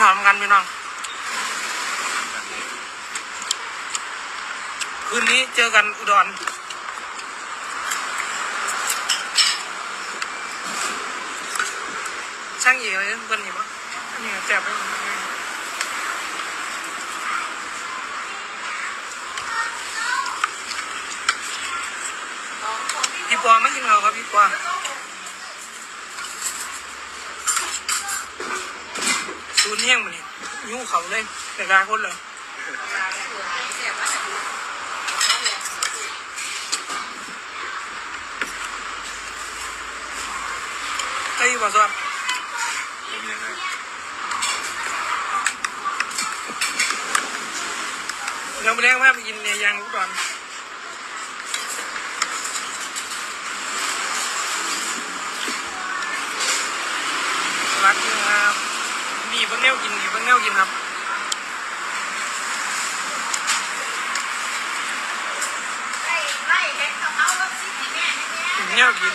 หอมกันพี่น้อง คืนนี้เจอกันอุดรช่างเอ๋เลยเพื่อนนี่ปะนี่แจ็บไปพี่ปอไม่กินเราครับพี่ปอ นเฮี้ยงมันนี่ยูเขาเลยแต่กลางคนเลยไอ้บอสอบเป็นยังไดี๋ยวไปเลี้ยงแม่ไปกินเนี่ยยางก่อนรักอยู่ครับมีเพิ่ง แนวกินมีเพิ่งแนวกินครับถึงแนวกิน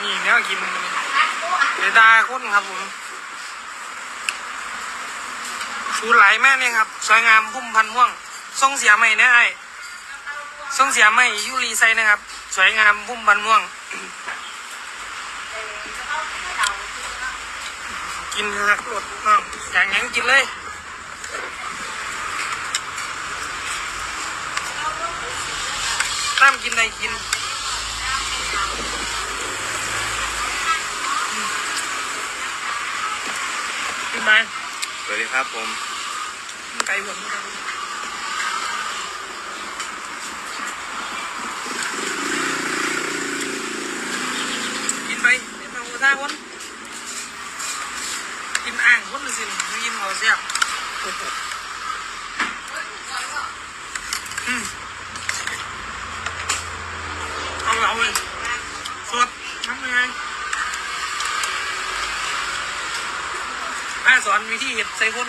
นี่แนวกินเดยวตาคนครับผมชูไหลแม่เนี่ยครับ สวยงามพุ่มพันธุ์ม่วงทรงเสียใหม่นะไอ้ทรงเสียใหม่ยูรีไซนะครับ สวยงามพุ่มพันธุ์ม่วง กินหักรดน้องอย่างยังกินเลยตามกินอะไรกินขึ้นมาสวัสดีครับผม ไกลหมดกินไปเดี๋ยวต้องกระทาคนกิน อ่างคนสิมันกินเขาเสียบอืมเอาเอาเลยสดทำยังไงแม่สอนวิธีเห็ดใส่คน